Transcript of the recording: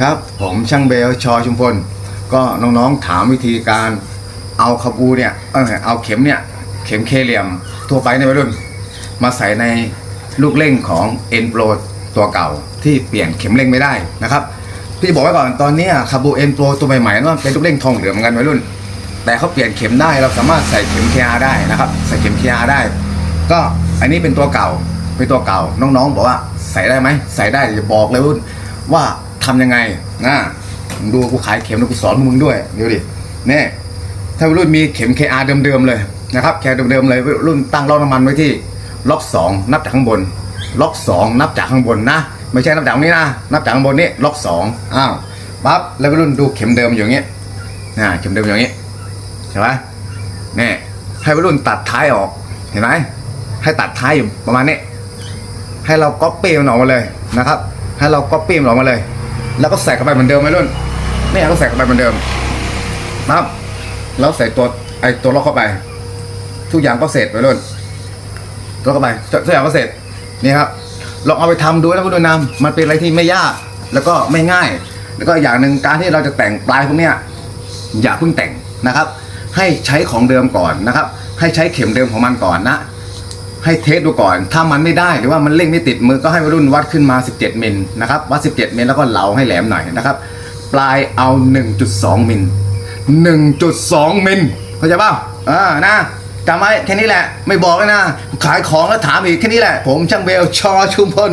ครับ ผมช่างเบลชอชุมพล ก็น้องๆถามวิธีการเอาคาบูเนี่ยเออเอาเข็มเนี่ย เข็มเคเหลี่ยมทั่วไปในวัยรุ่น มาใส่ในลูกเร่งของ N Pro ตัวเก่าที่เปลี่ยนเข็มเร่งไม่ได้นะครับพี่บอกไว้ก่อนตอนนี้คาบู N Pro ตัวใหม่ๆนั่นเป็นลูกเร่งทองเหลืองเหมือนกันวัยรุ่น แต่เขาเปลี่ยนเข็มได้เราสามารถใส่เข็ม KR ได้นะครับใส่เข็ม KR ได้ ก็อันนี้เป็นตัวเก่าเป็นตัวเก่าน้องๆ บอกว่าใส่ได้ไหมใส่ได้เดี๋ยวบอกเลยรุ่นว่า ทำยังไงนะมึงดูกูขายเข็มแล้วกูสอนมึงด้วยเดี๋ยวดินี่ถ้ารุ่นมีเข็ม KR เดิมๆเลยนะครับแค่เดิมๆเลยรุ่นตั้งล็อกน้ำมันไว้ที่ล็อกสองนับจากข้างบน ล็อกสองนับจากข้างบนนะ ไม่ใช่นับจากตรงนี้นะนับจากข้างบนนี่ล็อกสองอ้าวปั๊บแล้วรุ่นดูเข็มเดิมอยู่อย่างเงี้ยนะเข็มเดิมอย่างเงี้ยใช่ไหมนี่ให้วัยรุ่นตัดท้ายออกเห็นไหมให้ตัดท้ายอยู่ประมาณนี้ให้เราก๊อปปี้มันออกมาเลยนะครับ ให้เราก๊อปปี้มันออกมาเลย แล้วก็ใส่เข้าไปเหมือนเดิมวัยรุ่นนี่ก็ใส่เข้าไปเหมือนเดิมนะครับแล้วใส่ตัวไอตัวล็อกเข้าไป ทุกอย่างก็เสร็จวัยรุ่นล็อกเข้าไปทุกอย่างก็เสร็จนี่ครับลองเอาไปทำดูนะคุณดูนะมันเป็นอะไรที่ไม่ยากแล้วก็ไม่ง่าย แล้วก็อย่างหนึ่งการที่เราจะแต่งปลายพวกเนี้ยอย่าเพิ่งแต่งนะครับ ให้ใช้ของเดิมก่อนนะครับ ให้ใช้เข็มเดิมของมันก่อนนะ ให้เทสดูก่อน ถ้ามันไม่ได้หรือว่ามันเล่งไม่ติดมือก็ให้วัยรุ่นวัดขึ้นมา 17 มิลนะครับวัด 17 มิลแล้วก็เหลาให้แหลมหน่อยนะครับ ปลายเอา 1.2 มิล 1.2 มิลเข้าใจป่าอ่านะจำไว้แค่นี้แหละ ไม่บอกเลยนะ ขายของแล้วถามอีกแค่นี้แหละ ผมช่างเบลชอชุมพล